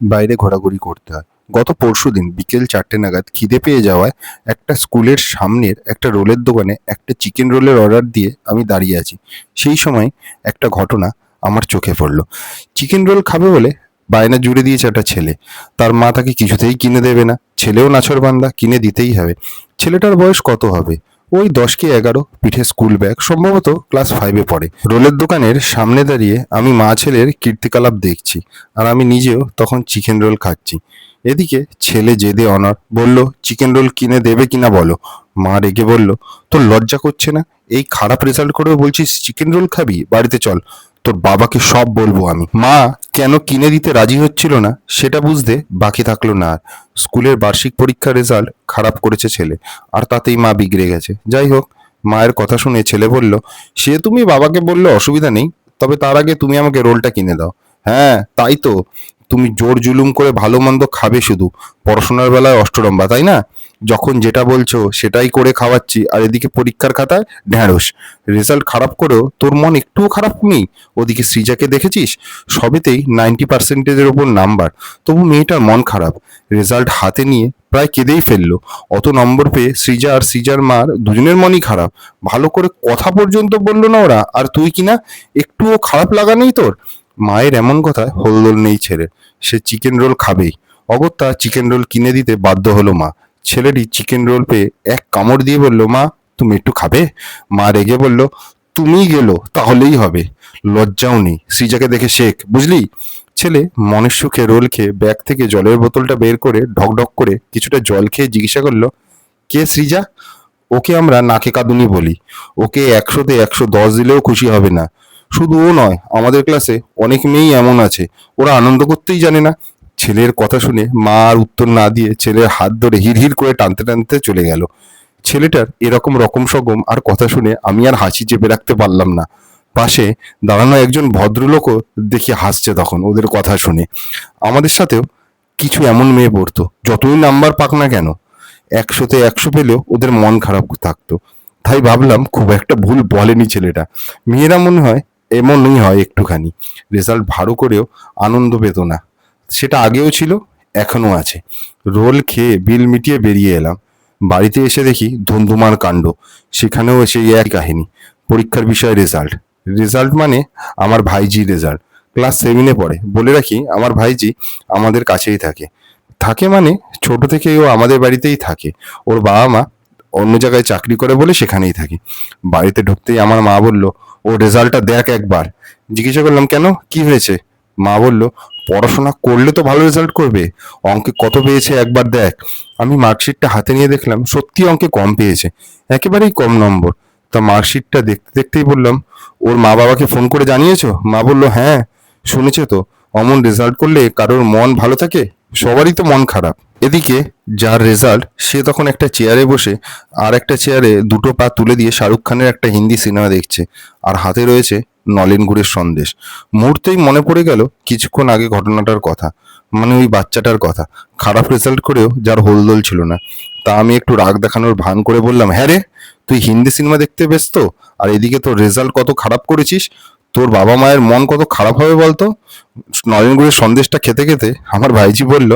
বাইরে ঘোরাঘুরি করতে হয়। গত পরশুদিন বিকেল চারটে নাগাদ খিদে পেয়ে যাওয়ায় একটা স্কুলের সামনের একটা রোলের দোকানে একটা চিকেন রোলের অর্ডার দিয়ে আমি দাঁড়িয়ে আছি। সেই সময় একটা ঘটনা আমার চোখে পড়ল। চিকেন রোল খাবে বলে বায়না জুড়ে দিয়েছে একটা ছেলে। তার মা তাকে কিছুতেই কিনে দেবে না। ছেলেও নাছর বান্দা, কিনে দিতেই হবে। ছেলেটার বয়স কত হবে? ওই দশ কে এগারো পিঠে স্কুল ব্যাগ সম্ভবত ক্লাস ফাইভে পড়ে। রোলের দোকানের সামনে দাঁড়িয়ে আমি মা ছেলের কীর্তিকলাপ দেখছি আর আমি নিজেও তখন চিকেন রোল খাচ্ছি। এদিকে ছেলে জেদে অনার, বলল চিকেন রোল কিনে দেবে কিনা বলো? মা রেগে বলল, তোর লজ্জা করছে না? এই খারাপ রেজাল্ট করেও বলছিস চিকেন রোল খাবি? বাড়িতে চল। তোর বাবাকে সব বলব আমি। মা, কেন কিনে দিতে রাজি হচ্ছিল না? সেটা বুঝতে বাকি থাকল না আর। স্কুলের বার্ষিক পরীক্ষার রেজাল্ট খারাপ করেছে ছেলে, আর তাতেই মা বিগড়ে গেছে। যাই হোক, মায়ের কথা শুনে ছেলে বলল, সে তুমি বাবাকে বললে অসুবিধা নেই, তবে তার আগে তুমি আমাকে রোলটা কিনে দাও। হ্যাঁ তাই তো। তুমি জোর জুলুম করে ভালো মন্দ খাবে শুধু। পড়াশোনার বেলায় অষ্টরম্বা, তাই না? যখন যেটা বলছো সেটাই করে খাওয়াচ্ছি, আর এদিকে পরীক্ষার খাতায় ঢ্যাঁড়স। রেজাল্ট খারাপ করেও তোর মন একটুও খারাপ নেই? ওদিকে সৃজাকে দেখেছিস? সবেতেই নাইনটি পার্সেন্টেজের ওপর নাম্বার। তবু মেয়েটার মন খারাপ। রেজাল্ট হাতে নিয়ে প্রায় কেঁদেই ফেলল। অত নম্বর পেয়ে সৃজা আর সৃজার মার দুজনের মনই খারাপ। ভালো করে কথা পর্যন্ত বলল না ওরা। আর তুই কিনা একটুও খারাপ লাগা নেই তোর? মায়ের এমন কথায় হোলদোল নেই ছেড়ে। সে চিকেন রোল খাবেই। অগত্যা চিকেন রোল কিনে দিতে বাধ্য হলো মা। ছেলেটি চিকেন রোল পেয়ে এক কামড় দিয়ে বলল, মা, তুমি একটু খাবে? মা রেগে বলল, তুমিই গেলো, তাহলেই হবে। লজ্জাও নেই, সৃজাকে দেখে শেখ, বুঝলি? ছেলে মনের সুখে রোল খেয়ে ব্যাগ থেকে জলের বোতলটা বের করে ঢকঢক করে কিছুটা জল খেয়ে জিজ্ঞাসা করল, কে সৃজা? ওকে আমরা নাকে কাঁদুনি বলি। ওকে একশোতে একশো দশ দিলেও খুশি হবে না। শুধু ও নয়, আমাদের ক্লাসে অনেক মেয়েই এমন আছে। ওরা আনন্দ করতেই জানে না। ছেলের কথা শুনে মা আর উত্তর না দিয়ে ছেলের হাত ধরে হির করে টানতে টানতে চলে গেল। ছেলেটার এরকম রকম সগম আর কথা শুনে আমি আর হাসি চেপে রাখতে পারলাম না। পাশে দাঁড়ানো একজন ভদ্রলোকও দেখি হাসছে তখন ওদের কথা শুনে। আমাদের সাথেও কিছু এমন মেয়ে পড়তো, যতই নাম্বার পাক না কেন, একশোতে একশো পেলেও ওদের মন খারাপ থাকতো। তাই ভাবলাম খুব একটা ভুল বলেনি ছেলেটা। মেয়েরা মনে হয় এমনই হয় একটুখানি। রেজাল্ট ভালো করেও আনন্দ পেত না। সেটা আগেও ছিল, এখনও আছে। রোল খেয়ে বিল মিটিয়ে বেরিয়ে এলাম। বাড়িতে এসে দেখি ধুমধুমার কাণ্ড। সেখানেও সেই এক কাহিনী। পরীক্ষার বিষয়ে রেজাল্ট রেজাল্ট মানে আমার ভাইজি রেজাল্ট ক্লাস সেভেনে পড়ে। বলে রাখি, আমার ভাইজি আমাদের কাছেই থাকে। থাকে মানে ছোট থেকেই ও আমাদের বাড়িতেই থাকে। ওর বাবা মা অন্য জায়গায় চাকরি করে বলে সেখানেই থাকে। বাড়িতে ঢুকতেই আমার মা বলল, ও রেজাল্টটা দেখ একবার। জিজ্ঞাসা করলাম, কেন? কি হয়েছে? মা বলল, পড়াশোনা করলে তো ভালো রেজাল্ট করবে। অঙ্কে কত পেয়েছে একবার দেখ। আমি মার্কশিটটা হাতে নিয়ে দেখলাম সত্যি অঙ্কে কম পেয়েছে, একেবারেই কম নম্বর। তা মার্কশিটটা দেখতে দেখতেই বললাম, ওর মা বাবাকে ফোন করে জানিয়েছো? মা বলল হ্যাঁ শুনেছে তো। অমন রেজাল্ট করলে কারোর মন ভালো থাকে? সবারই তো মন খারাপ। এদিকে যার রেজাল্ট সে তখন একটা চেয়ারে বসে, আর একটা চেয়ারে দুটো পা তুলে দিয়ে শাহরুখ খানের একটা হিন্দি সিনেমা দেখছে, আর হাতে রয়েছে নলেন গুড়ের সন্দেশ। মুহূর্তেই মনে পড়ে গেল কিছুক্ষণ আগে ঘটনাটার কথা মানে ওই বাচ্চাটার কথা। খারাপ রেজাল্ট করেও যার হোলদোল ছিল না। তা আমি একটু রাগ দেখানোর ভান করে বললাম হ্যাঁ রে, তুই হিন্দি সিনেমা দেখতে ব্যস্ত? আর এদিকে তোর রেজাল্ট কত খারাপ করেছিস? তোর বাবা মায়ের মন কত খারাপ হবে বলতো? নলেন গুড়ের সন্দেশটা খেতে খেতে আমার ভাইজি বলল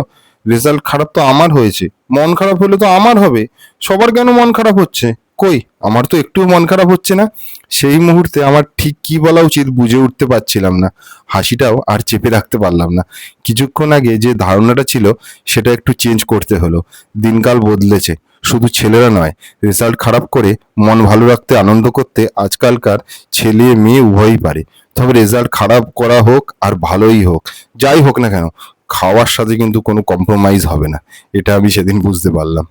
রেজাল্ট খারাপ তো আমার হয়েছে। মন খারাপ হলে তো আমার হবে। সবার কেন মন খারাপ হচ্ছে? কই? আমার তো একটু মন খারাপ হচ্ছে না। সেই মুহূর্তে আমার ঠিক কি বলা উচিত বুঝে উঠতে পারছিলাম না। হাসিটাও আর চেপে রাখতে পারলাম না। কিছুক্ষণ আগে যে ধারণাটা ছিল, সেটা একটু চেঞ্জ করতে হলো। দিনকাল বদলেছে। শুধু ছেলেরা নয় রেজাল্ট খারাপ করে মন ভালো রাখতে, আনন্দ করতে আজকালকার ছেলে মেয়ে উভয়ই পারে। তবে রেজাল্ট খারাপ করা হোক আর ভালোই হোক, যাই হোক না কেন, খাওয়ার সাথে কিন্তু কোনো কম্প্রোমাইজ হবে না। এটা আমি সেদিন বুঝতে পারলাম।